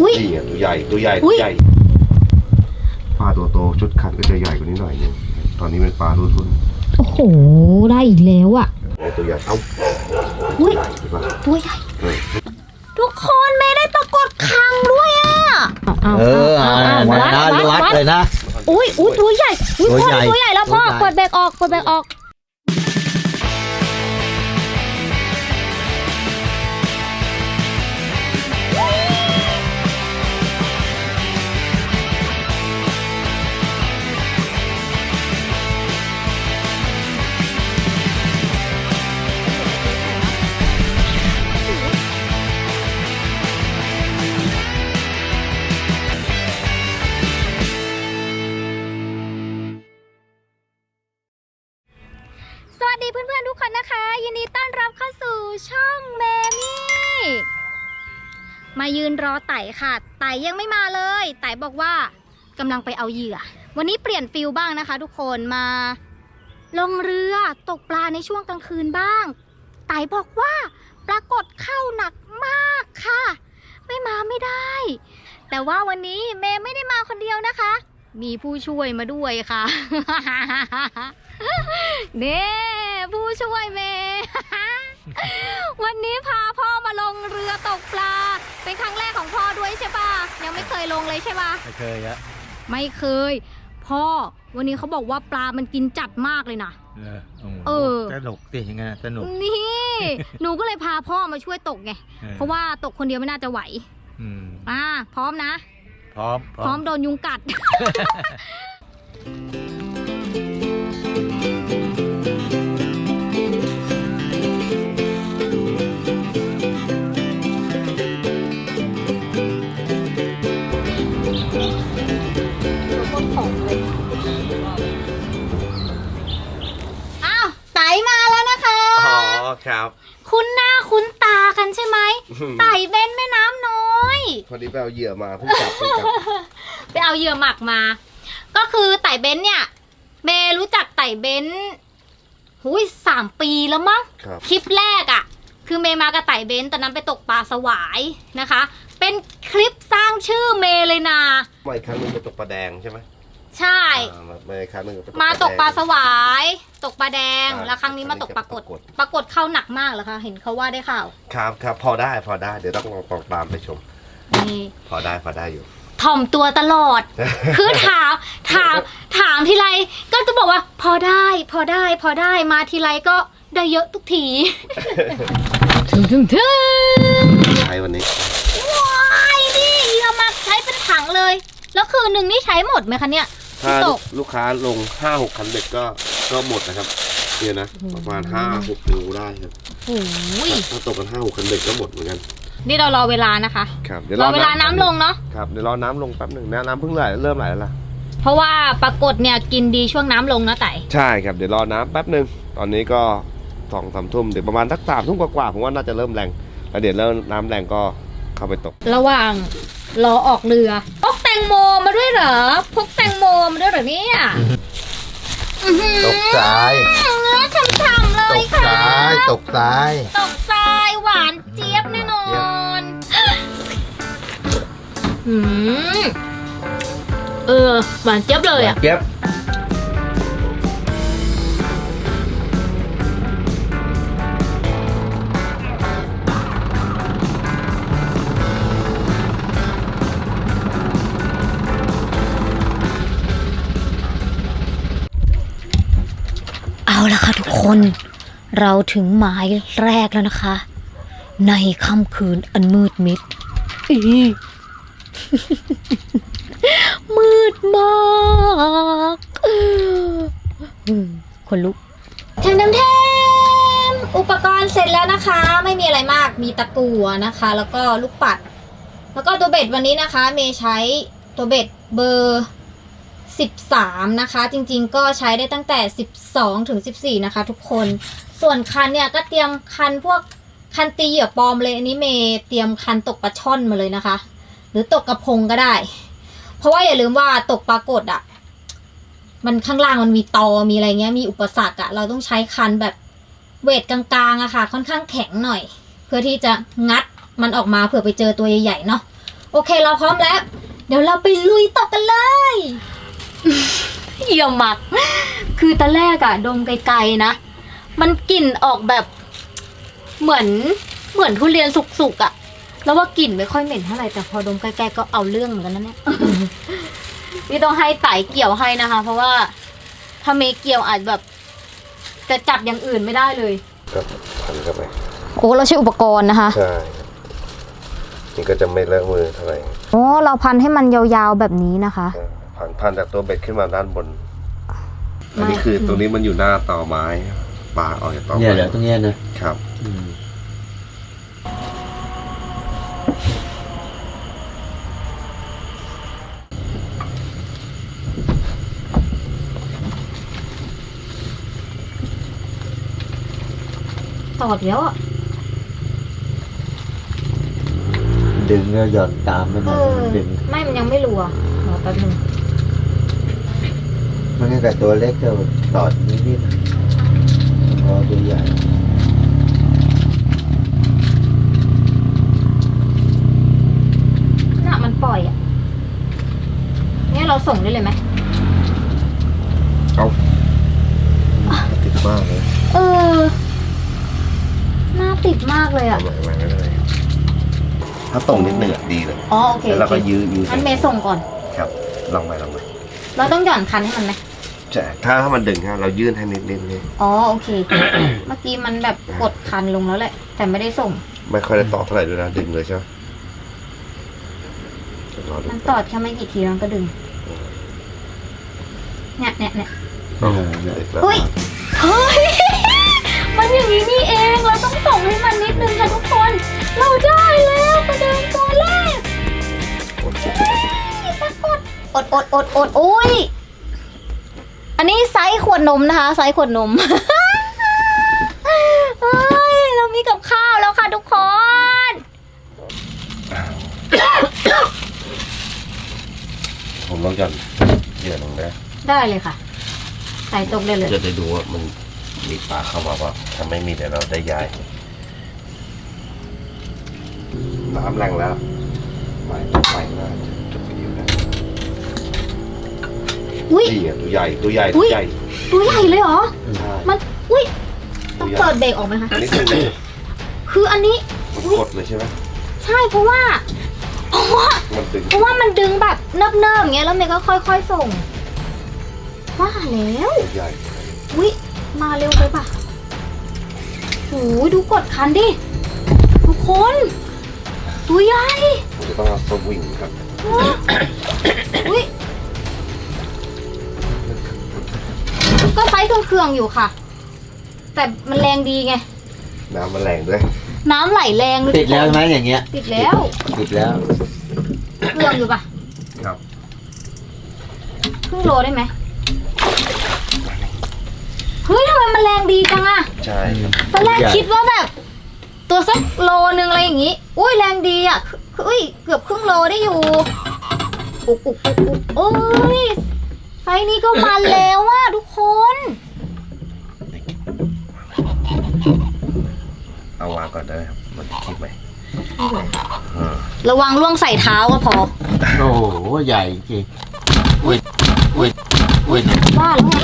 อุ้ย นี่ไงตัวใหญ่ตัวใหญ่อุ๊ตัวย ใหญ่ปลาตัวโตชุดคัดก็จะใหญ่กว่านี้หน่อยนึงตอนนี้เป็นปลารุ่นรุ่นโอ้โห ได้อีกแล้วอะตัวใหญ่เอ้าอุ้ย ใช่ปะตัวใหญ่ เออ ทุกคนไม่ได้ปรากฏคังด้วยอะเอออ่าวัดนะวัดเลยนะ อุ้ยอุ้ยตัวใหญ่อุ้ยตัวพ่อใหญ่ตัวใหญ่แล้วพ่อตัวใหญ่ กดเบรกออกกดเบรกออก มายืนรอไต่ค่ะ ไต่ยังไม่มาเลย ไต่บอกว่ากำลังไปเอาเหยื่อ วันนี้เปลี่ยนฟิลบ้างนะคะ ทุกคนมาลงเรือตกปลาในช่วงกลางคืนบ้าง ไต่บอกว่าปรากฏเข้าหนักมากค่ะ ไม่มาไม่ได้ แต่ว่าวันนี้เมย์ไม่ได้มาคนเดียวนะคะ มีผู้ช่วยมาด้วยค่ะเน่ผู้ช่วยเมย์วันนี้พา ตกปลา เป็นครั้งแรกของพ่อด้วยใช่ปะยังไม่เคยลงเลยใช่ปะไม่เคยอะไม่เคย พ่อวันนี้เขาบอกว่าปลามันกินจัดมากเลยนะ เออโอ้โหเออ สนุกสิยังไงนะสนุก นี่ หนูก็เลยพาพ่อมาช่วยตกไง ออ เพราะว่าตกคนเดียวไม่น่าจะไหว อืมอ่า พร้อมนะ พร้อมพร้อมโดนยุงกัด ครับคุ้นหน้าคุ้นตากันใช่ไหมไต่เบ้นแม่น้ำน้อย พอดีไปเอาเหยื่อมาเพิ่งจับเพิ่งจับไปเอาเหยื่อหมักมา ก็คือไต่เบ้นเนี่ยเบรู้จักไต่เบ้นหุยสามปีแล้วมั้งครับ คลิปแรกอะ่ะ คือเมย์มากับไต่เบ้นตอนนั้นไปตกปลาสวายนะคะ เป็นคลิปสร้างชื่อเมย์เลยนะมาอีกครั้งหนึงไปตกปลาแดงใช่ไหม ใช่ อ่ามามาอีกครั้งหนึงไปมาตกปลาสแดง วาย ตกปลาแดงอ่าแล้วครั้งนี้มาตกปลากดปลากดปลากดเข้าหนักมากเหรอคะเห็นเขาว่าได้ข่าว ครับครับพอได้พอได้เดี๋ยวต้องลองลองตามไปชม นี่พอได้พอได้อยู่ ถ่อมตัวตลอด คือถาม ถาม ถามทีไร ก็จะบอกว่า พอได้ พอได้ พอได้ มาทีไรก็ได้เยอะทุกที ถึงถึงถึง ใช้วันนี้ ว้ายนี่เหยื่อมาใช้เป็นถังเลย แล้วคืนหนึ่งนี่ใช้หมดไหมคะเนี่ย ถ้าตลูกกลูกค้าลงห้าหกคันเบ็ดก็ก็หมดนะครับเนี่ยนะประมาณห้าหกกิโลได้ครับโอ้ยถ้าตกกันห้าหกคันเบ็ดก็หมดเหมือนกัน นี่เรารอเวลานะคะครับเดี๋ยวรอเวลาน้ำลงเนาะครับเดี๋ยวรอน้ำลงแป๊บหนึ่งนะน้ำเพิ่งไหลเริ่มไหลแล้วล่ะเพราะว่าปรากฏเนี่ยกินดีช่วงน้ำลงนะไต่ใช่ครับเดี๋ยวรอน้ำแป๊บหนึ่งตอนนี้ก็สองสามทุ่มเดี๋ยวประมาณสักสามทุ่มกว่าๆผมว่าน่าจะเริ่มแรงแล้วเดี๋ยวเริ่มน้ำแรงก็เข้าไปตก ระหว่างรอออกเรือพกแตงโมมาด้วย เหรอเนี่ยอื้อหือตกสายเนื้อฉ่ำๆเลตยกค่ะสาย ตกสาย ตกทรายหวานเจี๊ยบแน่นอนอืมเออ หวานเจี๊ยบเลยอะ เก็บ ละค่ะทุกคน เราถึงหมายแรกแล้วนะคะ ในค่ำคืนอันมืดมิด อีมืดมากคนลุกทงเทมเทมอุปกรณ์เสร็จแล้วนะคะ ไม่มีอะไรมาก มีตะกั่วนะคะ แล้วก็ลูกปัด แล้วก็ตัวเบ็ดวันนี้นะคะ เมย์ใช้ตัวเบ็ดเบอร์ 13 นะคะ จริงๆ ก็ใช้ได้ตั้งแต่ 12 ถึง 14 นะคะ ทุกคน ส่วนคันเนี่ยก็เตรียมคันพวกคันตีเหยื่อปลอมเลยอันนี้เมย์เตรียมคันตกปลาช่อนมาเลยนะคะ หรือตกกระพงก็ได้ เพราะว่าอย่าลืมว่าตกปลากดอะ่ะมันข้างล่างมันมีตอมีอะไรเงี้ยมีอุปสรรคอะ่ะเราต้องใช้คันแบบเวทกลางๆอะค่ะ ค่อนข้างแข็งหน่อย เพื่อที่จะงัดมันออกมาเผื่อไปเจอตัวใหญ่ๆเนาะโอเคเราพร้อมแล้ว เดี๋ยวเราไปลุยต่อกันเลย เยี่ยมมากคือตอนแรกอะดมไกลๆนะ มันกลิ่นออกแบบเหมือนเหมือนทุเรียนสุกๆอะแล้วว่ากลิ่นไม่ค่อยเหม็นเท่าไหร่แต่พอดมใกล้ๆก็เอาเรื่องเหมือนกันนะเนี่ยนี่ต้องให้ไต่เกี่ยวให้นะคะ เพราะว่าถ้าเมย์เกี่ยวอาจแบบจะจับอย่างอื่นไม่ได้เลยก็พันเข้าไปโอ้เราใช้อุปกรณ์นะคะใช่นี่ก็จะไม่เลอะมือเท่าไหร่โอ้เราพันให้มันยาวๆแบบนี้นะคะ ผ่านพันจากตัวเบ็ดขึ้นมาด้านบนไม่อันนี้คือตรงนี้มันอยู่หน้าต่อไม้ปลาออกจากต่อเนี่ยไม้เหรอตรงเนี้ยนะครับ อืมตอดแล้วอะ ดึงแล้วหย่อนตามมันเอนะอดึง ไม่มันยังไม่รัวรอแป๊บนึง มันก็แต่ตัวเล็กก็ตอดนิดๆพอตัวใหญ่น่ะมันปล่อยอะเนี่ยเราส่งได้เลยไหมเอาติดมากเลยเออหน้าติดมากเลยอะทำอะไรมาก็ได้ถ้าตรงนิดนึงอะดีเลย อ๋อโอเคแล้วเราโอก็เคยื้อยื้องั้นเมย์ส่งก่อน ครับ ลองไปลองไปเราต้องหย่อนคันให้มันไหม ใช่ถ้าถ้ามันดึงฮะเรายื่นให้นิดนิดนิดอ๋อโอเค เมื่อกี้มันแบบกดคันลงแล้วแหละ แต่ไม่ได้ส่ง ไม่ค่อยได้ต่อเท่าไหร่ด้วยนะดึงเลยใช่ไหมเดี๋ยวรอดูมันตอดแค่ไม่กี่ทีแล้วมันก็ดึง เนี่ยเนี่ยเนี่ยเออเนี่ยติดแล้วเฮ้ยเฮ้ย มันอย่างนี้นี่เองเราต้องส่งให้มันนิดนึงค่ะทุกคน เราได้แล้วประเดิมตัวแรกปรากฏอดอดอดอดโอ้ย อันนี้ไซส์ขวดนมนะคะไซส์ขวดนมเฮ้ยเรามีกับข้าวแล้วค่ะทุกคน ผมลองหย่อนเหยื่อลงนะได้เลยค่ะ ใส่ตกได้เลย จะได้ดูว่ามันมีปลาเข้ามาป่ะถ้าไม่มีเดี๋ยวเราได้ย้าย น้ำแรงแล้วไปไปนะจะไปอยู่นะ อุ้ย นี่ไงตัวใหญ่ตัวใหญ่อุ๊ตัวย ใหญ่ตัวใหญ่เลยเหรอ ใช่มัน อุ้ย ต้องเปิดเบรกออกไหมคะ อันนี้คือคืออันนี้ มันกดเลยใช่ไหมใช่เพราะว่า เพราะว่ามันดึงเพราะว่ามันดึงแบบเนิบๆอย่างเงี้ยแล้วเมย์ก็ค่อย ๆส่ง ว่าแล้ว ตัวใหญ่อุ้ยมาเร็วไปปะโอ้ยดูกดคันดิ ทุกคน ตัวใหญ่ผมจะต้องเอาสวิงครับ อุ้ย ก็ไซส์เครื่องๆอยู่ค่ะ แต่มันแรงดีไง น้ำมันแรงด้วย น้ำไหลแรงด้วยติดแล้วทุกใช่คนไหมอย่างเงี้ย ติดแล้วติดแล้ว เครื่องอยู่ปะครับ ครึ่งโลได้ไหมเฮ้ยทำไมมันแรงดีจังอะใช่ครับตอนแรกใหญ่คิดว่าแบบ ตัวสักโลนึงอะไรอย่างงี้ อุ้ยแรงดีอะคืออุ้ยเกือบครึ่งโลได้อยู่ อุกอุกอุกอุกโอ้ย ไซส์นี้ก็มันแล้วอะทุกคน เอาวางก่อนได้ครับมันจะคิดไหมอืมระวังล่วงใส่เท้าก็พอ โอ้โหใหญ่จริงอุ้ยอุ้ยอุ้ยว่าแล้วไง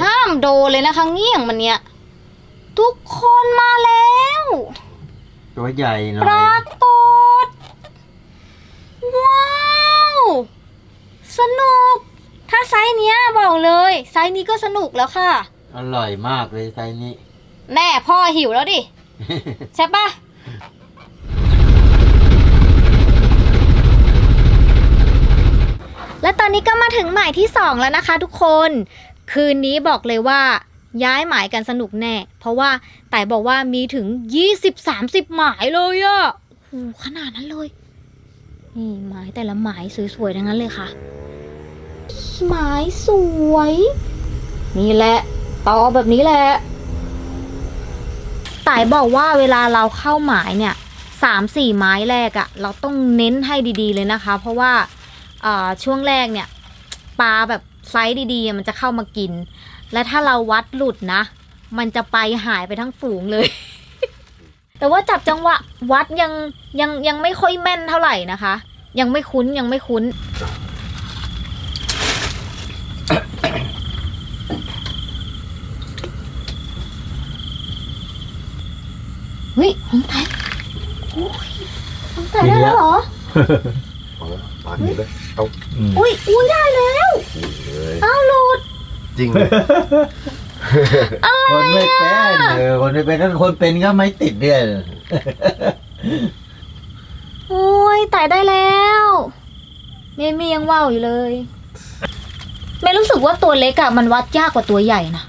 ห้ามโดนเลยนะคะเงี้ยงมันเนี้ยทุกคนมาแล้ว ตัวใหญ่หน่อปรายกฏว้าว สนุก ถ้าไซส์เนี้ยบอกเลย ไซส์นี้ก็สนุกแล้วค่ะ อร่อยมากเลยไซส์นี้แน่พ่อหิวแล้วดิ ใช่ปะและตอนนี้ก็มาถึงหมายที่ 2 แล้วนะคะทุกคน คืนนี้บอกเลยว่าย้ายหมายกันสนุกแน่ เพราะว่าแต่บอกว่ามีถึง 20-30 หมายเลยอะโอ้โหขนาดนั้นเลย นี่หมายแต่ละหมายสวยๆ ทั้งนั้นเลยค่ะ หมายสวย นี่แหละต่อแบบนี้แหละต่ายบอกว่าเวลาเราเข้าหมายเนี่ยสามสี่ไม้แรกอะเราต้องเน้นให้ดีๆเลยนะคะ เพราะว่าช่วงแรกเนี่ยปลาแบบไซส์ดีๆ มันจะเข้ามากิน และถ้าเราวัดหลุดนะ มันจะไปหายไปทั้งฝูงเลย แต่ว่าจับจังหวะวัดยังยังยังไม่ค่อยแม่นเท่าไหร่นะคะ ยังไม่คุ้นยังไม่คุ้น ฮ้ยของไทยโอ้ยของไทยได้แล้วเหรอ เอาละปาดอยู่เลยเอาอุ้ยอุ้ยได้แล้ว นี่เลยเอาหลุด จริงเลยคนไม่เป็นเออคนไม่เป็นถ้าคนเป็นก็ไม่ติดเนี่ยโอ้ยไต่ได้แล้วเมย์มียังว่าวอยู่เลยเมย์รู้สึกว่าตัวเล็กอะมันวัดยากกว่าตัวใหญ่นะ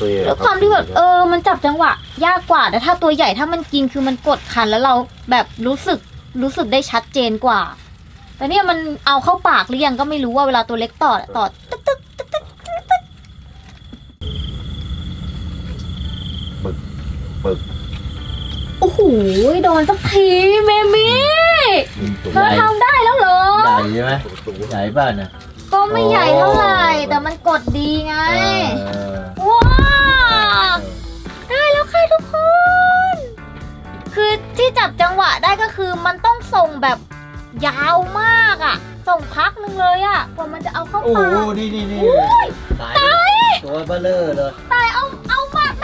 ตัวเองด้วยความที่แบบเออมันจับจังหวะ ยากกว่าแต่ถ้าตัวใหญ่ถ้ามันกินคือมันกดคันแล้วเราแบบรู้สึกรู้สึกได้ชัดเจนกว่า แต่เนี่ยมันเอาเข้าปากหรือยังก็ไม่รู้ว่าเวลาตัวเล็กตอดอะตอดตึ๊กตึ๊กตึ๊กตึ๊กตึ๊กตึ๊กปึกปึกโอ้โหโดนสักทีเมมี่ตัวเธอทำได้แล้วเหรอ ใหญ่ใช่ไหมตัวใหญ่บ้านนะ ก็ไม่ใหญ่เท่าไหร่ แต่มันกดดีไงเออว้าวได้แล้วค่ะทุกคน คือที่จับจังหวะได้ก็คือมันต้องส่งแบบยาวมากอะ่ะ ส่งพักหนึ่งเลยอะ่ะกว่ามันจะเอาเข้าโอ้โหปากนี่นี่นี่อุ้ยตายตัวเบลเลอร์เลยตายเอาเอามาไ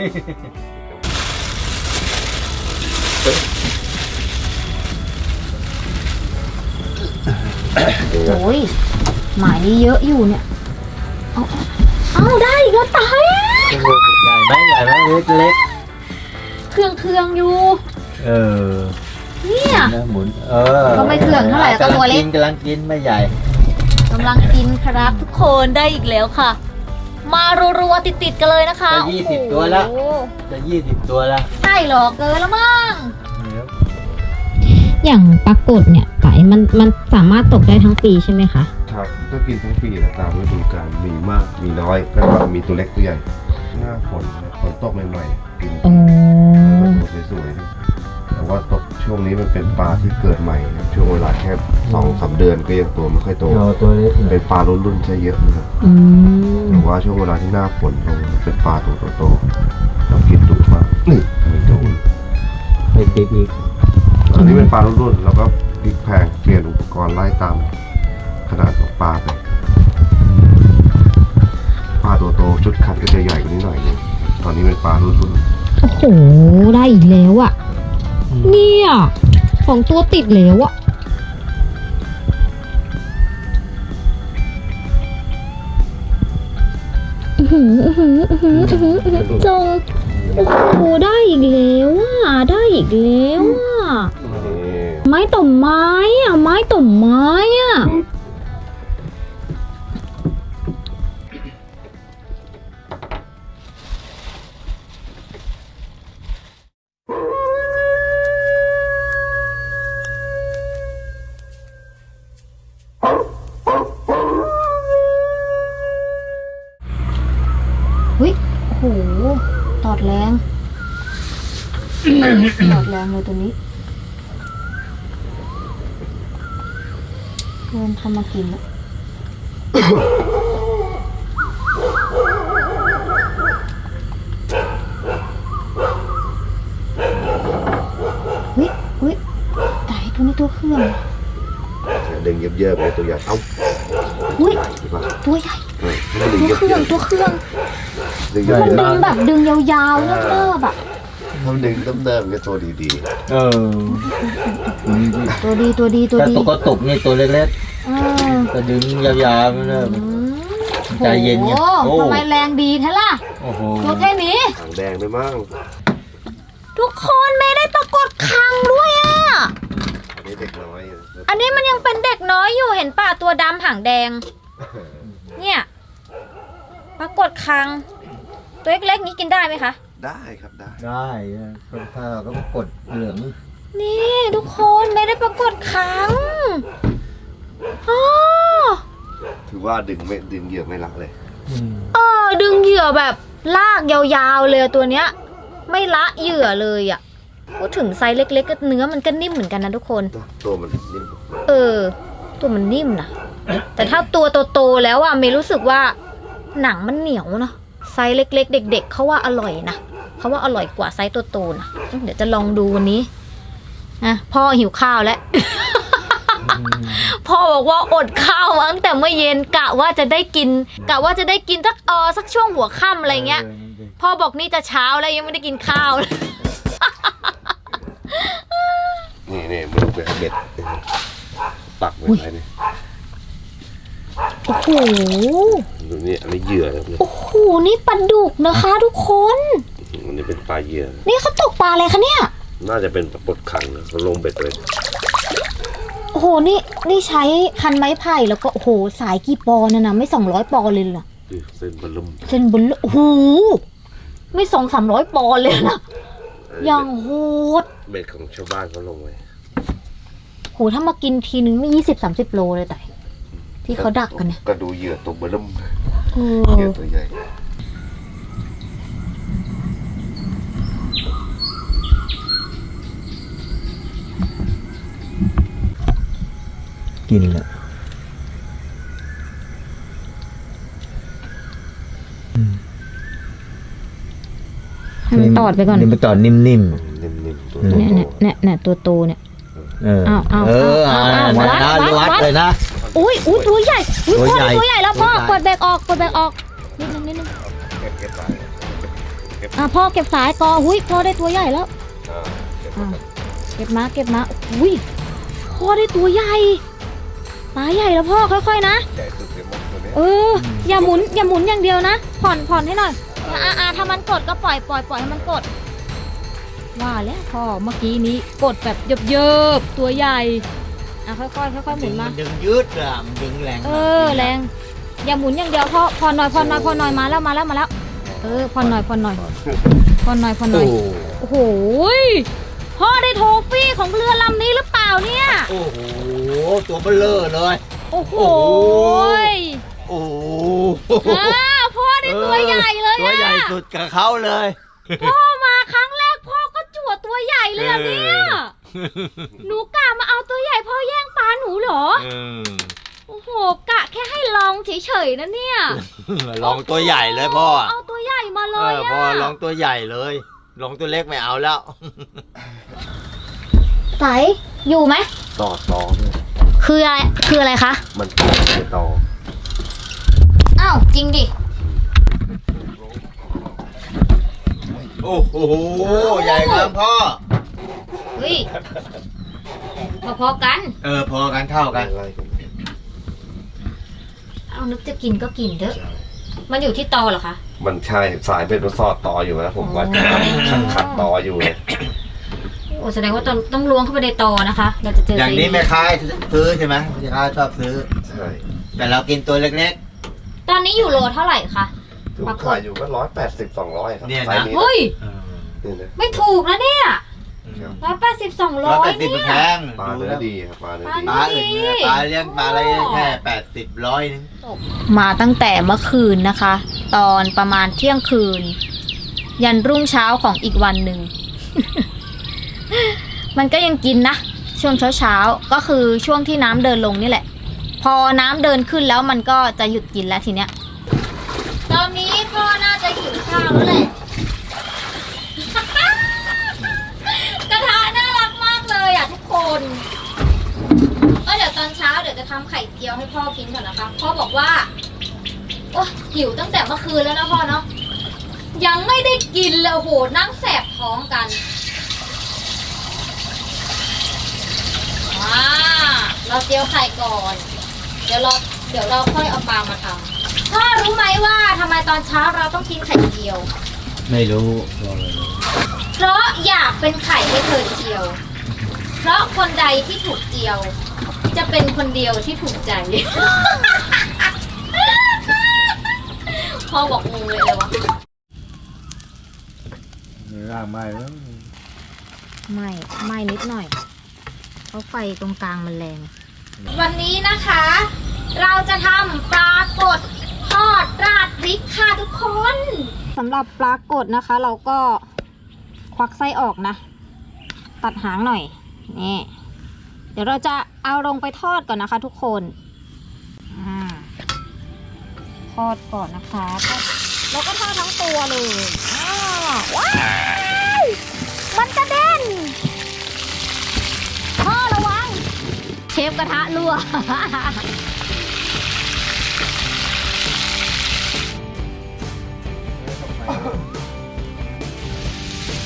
โอ้ยหมายนี้เยอะอยู่เนี่ย เอาเอาได้อีกแล้วตาย ใหญ่ไหมใหญ่ไหมเล็กเล็กเครื่องเครื่องอยู่ เออเนี่ย นะหมุน เออก็ไม่เครื่องเท่าไหร่ก็ตัวเล็กกำลังกินไม่ใหญ่ กำลังกินครับทุกคนได้อีกแล้วค่ะมา รัวๆติดๆกันเลยนะคะจะยี่สิบตัวแล้วโอ้โหจะยี่สิบตัวละใช่เหรอเกินแล้วมั้งอย่างปลากดเนี่ยไก่มันมันสามารถตกได้ทั้งปีใช่ไหมคะครับก็กินทั้งปีแหละตามฤดูกาลมีมากมีน้อยแล้วก็มีตัวเล็กตัวใหญ่หน้าฝนเนี่ยฝนตกใหม่ๆกินโอ้ตัวสวยๆ นะแต่ว่าตกช่วงนี้มันเป็นปลาที่เกิดใหม่นะช่วงเวลาแค่สองสามเดือนก็ยังตัวไม่ค่อยโตโตตัวเล็กเลเป็ยนปลารุ่นๆซะเยอะนะครับอืมหรือว่าช่วงเวลาที่หน้าฝนลงเป็นปลาตัวโตๆเรากินดุมากนี่ไม่โดนไปติดอีกอันนี้เป็นปลารุ่นๆแล้วก็พลิกแพงเปลี่ยนอุปกรณ์ไล่ตามขนาดของปลาไปปลาตัวโตชุดคัดก็จะใหญ่กว่านี้หน่อยนึงตอนนี้เป็นปลารุ่นโอ้โหได้อีกแล้วอะ เนี่ยสองตัวติดแล้วอะอื้อหืออื้อหืออื้อหืออื้อหืออื้อหือจงโอ้โหได้อีกแล้วอะได้อีกแล้วอะๆนี่ไม้ต่อไม้อะไม้ต่อไม้อะ ตอดแรงตอดแรงเลยตัวนี้เกินทำมากินแล้วเฮ้ยเฮ้ยตายตัวนี้ตัวเครื่อง ดึงเยอะๆเลยตัวใหญ่เอ้าอุ้ยตัวใหญ่เออถ้าดึงตัวเครื่องตัวเครื่อง ดึงเยมันดึอะงแบบดึงยาวๆเนิบๆอะๆถ้าดึงเดิมๆก็ตัวดีเออตัวดีตัวดีตัวถ้าดีตกก็ตกนี่ตัวเล็กเออๆก็ดึงยาวๆนั่นเลยอืมใจเย็นไงโอ้โอ้โหทำไมแรงดีแท้ล่ะโอ้โหตัวแค่นี้ ๆหางแดงด้วยมั้งทุกคนไม่ได้ปรากฏคังด้วยอะ อันนี้เด็กน้อยอะอันนี้มันยังเป็นเด็กน้อยอยู่เห็นป่ะตัวดำหางแดง เนี่ย ปรากฏคัง ตัวเล็กๆนี้กินได้ไหมคะ ได้ครับได้ ได้คนข้าวก็กดเหลืองนี่ทุกคนไม่ได้ปรากฏคังอ๋อถือว่าดึงไม่ดึงเหยื่อไม่รักเลย อืมเออดึงเหยื่อแบบลากยาวๆเลยตัวเนี้ย ไม่ละเหยื่อเลยอะพูดถึงไซส์เล็กๆก็เนื้อมันก็นิ่มเหมือนกันนะทุกคน ตัวมันนิ่มเออ ตัวมันนิ่มนะแต่ถ้าตัวโตๆแล้วอะเมย์รู้สึกว่าหนังมันเหนียวเนาะ ไซส์เล็ก ๆ เด็ก ๆเขาว่าอร่อยนะเขาว่าอร่อยกว่าไซส์โตๆนะเดี๋ยวจะลองดูวันนี้นะพ่อหิวข้าวแล้วพ่อบอกว่าอดข้าวมาตั้งแต่เมื่อเย็นกะว่าจะได้กินกะว่าจะได้กินสักเออสักช่วงหัวค่ำอะไรเงี้ยพ่อบอกนี่จะเช้าแล้วยังไม่ได้กินข้าวเลยนี่นี่มือเบ็ดเบ็ดปักไว้ไหนนี่ โอ้โห ดูนี่อันนี้เหยื่อนะเนี่ยโอ้โห นี่ปลาดุกนะคะทุกคน อันนี้เป็นปลาเหยื่อ นี่เขาตกปลาอะไรคะเนี่ย น่าจะเป็นปลาปดขังนะเขาลงเบ็ดเลยโอ้โห นี่ นี่ใช้คันไม้ไผ่แล้วก็โอ้โห สายกี่ปอนะนะไม่สองร้อยปอเลยเหรอ นี่เส้นบะลุมเส้นบนโอ้โห ไม่สองสามร้อยปอเลยนะ อย่างโหด เบ็ดของชาวบ้านเขาลงไว้ โห ถ้ามากินทีนึงไม่ยี่สิบสามสิบโลเลยแต่ ที่เขาดักกันเนี่ย ก็ดูเหยื่อตัวบะลุมเอเหยื่ออตัวใหญ่กินแหละให้มันตอดไปก่อนนี่มันตอดนิ่มนิ่มๆตัวอืมโตเนี่ยเนี่ยเนี่ยเนี่ยตัวโตเนี่ยๆเออเอาเอาเออเอาอ่าเอานะวัดวัดวัดวัดเลยนะ อุ้ยอุ้ยตัวใหญ่อุ้ยตัวพ่อใหญ่ได้ตัวใหญ่แล้วพ่อตัวใหญ่ กดแบกออกกดแบกออกนิดนึงนิดนึงเก็บเก็บไปเก็บอะพ่อเก็บสายกอหุ้ยพ่อได้ตัวใหญ่แล้ว อ่าเก็บอะไปเก็บมาเก็บมาอุ้ยพ่อได้ตัวใหญ่ปลาใหญ่แล้วพ่อค่อยๆนะใหญ่สุดเลยมั้งตัวเนี้ยเอออย่าหมุนอย่าหมุนอย่างเดียวนะ ผ่อนผ่อนให้หน่อยอะอะถ้ามันกดก็ปล่อยปล่อยปล่อยให้มันกดว่าแล้วพ่อเมื่อกี้นี้กดแบบเยิบเยิบๆตัวใหญ่ อะค่อยๆค่อยๆหมุนมา ดึงยืดอะมันดึงแรงเออแรง อย่าหมุนอย่างเดียวพ่อผ่อนหน่อยผ่อนหน่อยผ่อนหน่อยมาแล้วมาแล้วมาแล้ว เออผ่อนหน่อยผ่อนหน่อยผ่อนหน่อยผ่อนหน่โอ้อยโอ้โหยพ่อได้โทฟี่ของเรือลำนี้หรือเปล่าเนี่ย โอ้โหตัวเบลเลอร์เลย โอ้โหโอ้โหยโอ้โหอ่าพ่อได้ตัวใหญ่เลยตัวอะใหญ่สุดกับเขาเลย พ่อมาครั้งแรกพ่อก็จั่วตัวใหญ่เลยอะเนี่ย หนูกะมาเอาตัวใหญ่พ่อแย่งปลาหนูเหรอ เออโอ้โหกะแค่ให้ลองเฉยๆนะเนี่ยลองตัวใหญ่เลยพ่อเอาตัวใหญ่มาเลเอยออะพ่อลองตัวใหญ่เลยลองตัวเล็กไม่เอาแล้วใสอยู่ไหมต่อต่อด้วยคืออะไรคืออะไรคะมันต่อต่ออ้าวจริงดิโอ้โหใหญ่มากพ่อ เฮ้ยพอๆกัน เออพอกันเท่ากัน อะไรกันเอานึกจะกินก็กินเถอะ มันอยู่ที่ตอเหรอคะ มันใช่สายเป็นมันสอดต่ออยู่นะผมว่าขัดขัดต่ออยู่เนี่ยโอ้แสดงว่าต้องต้องล้วงเข้าไปในตอนะคะ เราจะเจออย่างนี้สิ่แม่ค้าซื้อใช่ไหมแม่ค้าชอบซื้อ ใช่แต่เรากินตัวเล็ก ตอนนี้อยู่โลเท่าไหร่คะ ถูกขายอยู่ก็ร้อยแปดสิบสองร้อยครับเนี่ยนะ ไซส์นี้เฮ้ยๆนี่นะไม่ถูกนะเนี่ย ครับร้อยแปดสิบสองร้ร้ออยยแปดสิบเนี่ย แพงปลาเนื้อดีครับปลาเนื้อปลาดีเนื้ปลาอื่นเนี่ยปลาเลี้ยงปลาอะไรแค่แปดสิบร้อยนึง มาตั้งแต่เมื่อคืนนะคะ ตอนประมาณเที่ยงคืน ยันรุ่งเช้าของอีกวันหนึ่ง มันก็ยังกินนะ ช่วงเช้าๆก็คือช่วงที่น้ำเดินลงนี่แหละ พอน้ำเดินขึ้นแล้วมันก็จะหยุดกินแล้วทีเนี้ย ตอนนี้พ่อน่าจะหิวข้าวแล้วแหละกระทะน่ารักมากเลยอะทุกคนก็เดี๋ยวตอน เช้าเดี๋ยวจะทำไข่เจียวให้พ่อกินก่อนนะคะ พ่อบอกว่า โอ้หิวตั้งแต่เมื่อคืนแล้วนะพ่อเนาะ ยังไม่ได้กินเลยโอ้โหนั่งแสบท้องกันอ่าเราเจียวไข่ก่อน เดี๋ยวเราเดี๋ยวเราค่อยเอาปลามาทำพ่อรู้ไหมว่าทำไมตอนเช้าเราต้องกินไข่เจียว ไม่รู้ เพราะอยากเป็นไข่ให้เธอเจียว เพราะคนใดที่ถูกเจียว จะเป็นคนเดียวที่ถูกใจพ่อบอกงงเลยเลยวะร่างไม่แล้วไม่ไม่นิดหน่อย เพราะไฟตรงกลางมันแรง วันนี้นะคะ เราจะทำปลากดทอดราดพริกค่ะทุกคนสำหรับปลากดนะคะ เราก็ควักไส้ออกนะ ตัดหางหน่อย นี่เดี๋ยวเราจะเอาลงไปทอดก่อนนะคะ ทุกคนอทอดก่อนนะคะแล้วก็ทอดทั้งตัวเลยอ้าวว้าวมันกระเด็นพ่อระวัง เชฟกระทะรั่ว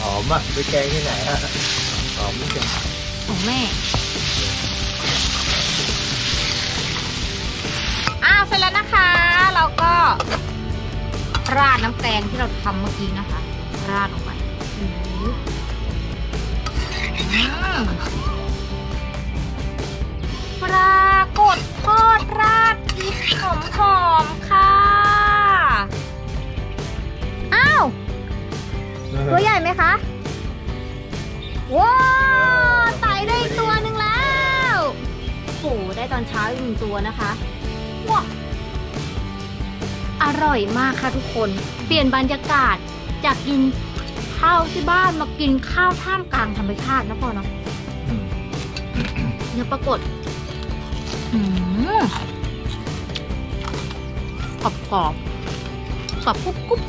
หอมอะไปแกงที่ไหนอะหอมไม่เจง ของแม่ อ้าวเสร็จแล้วนะคะ เราก็ ราดน้ำแกงที่เราทำเมื่อกี้นะคะ ราดลงไปอืมปรากฏทอดราดพริกหอมๆค่ะ อ้าว ตัวใหญ่ไหมคะ ว้า ได้ตอนเช้าอีกหนึ่งตัวนะคะว้าอร่อยมากค่ะทุกคน เปลี่ยนบรรยากาศจากกินข้าวที่บ้านมากินข้าวท่ามกลางธรรมชาตินะพ่อเนาะเนี่ยปรากฏกรอบกรอบกรอบกรุบกรุบ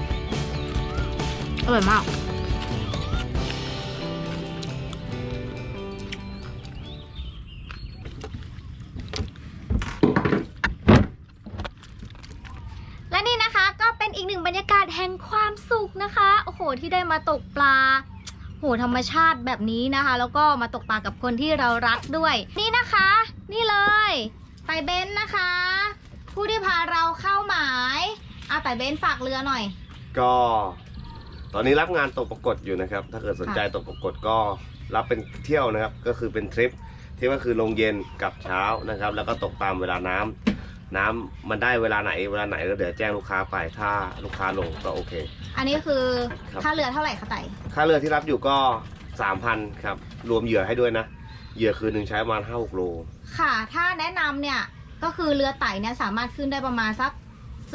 อร่อยมาก ศแห่งความสุขนะคะ โอ้โห ที่ได้มาตกปลาโหธรรมชาติแบบนี้นะคะ แล้วก็มาตกปลากับคนที่เรารักด้วย นี่นะคะ นี่เลยไต่เบนซ์นะคะ ผู้ที่พาเราเข้าหมายเอาไต่เบนซ์ฝากเรือหน่อย ก็ ตอนนี้รับงานตกปรากฏอยู่นะครับ ถ้าเกิดสนใจตกปรากฏก็รับเป็นเที่ยวนะครับ ก็คือเป็นทริปที่ก็คือลงเย็นกับเช้านะครับ แล้วก็ตกตามเวลาน้ำ น้ำมันได้เวลาไหนเวลาไหนก็เดี๋ยวแจ้งลูกค้าไปถ้าลูกค้าลงก็โอเค อันนี้คือครับ ค่าเรือเท่าไหร่คะไต่ค่าเรือที่รับอยู่ก็สามพันครับ รวมเหยื่อให้ด้วยนะ เหยื่อคืนหนึ่งใช้ประมาณห้าหกโล ค่ะ ถ้าแนะนำเนี่ยก็คือเรือไต่เนี่ยสามารถขึ้นได้ประมาณสัก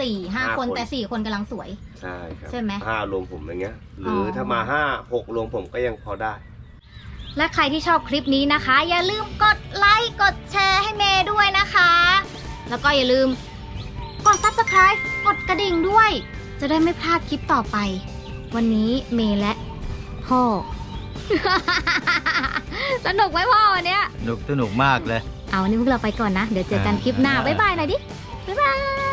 สี่ห้าห้าคน คนแต่สี่คนกำลังสวย ใช่ครับใช่ไหมห้ารวมผมอย่างเงี้ย หรือออ ถ้ามาห้าหกรวมผมก็ยังพอได้ และใครที่ชอบคลิปนี้นะคะ อย่าลืมกดไลค์กดแชร์ให้เมย์ด้วยนะคะ แล้วก็อย่าลืม กด subscribe กดกระดิ่งด้วย จะได้ไม่พลาดคลิปต่อไป วันนี้เมย์และพ่อ สนุกไหมพ่อวันเนี้ย สนุกสนุกมากเลย เอาวันนี้พวกเราไปก่อนนะ เดี๋ยวเจอกันคลิปหน้า บ๊ายบายหน่อยดิ บ๊ายบาย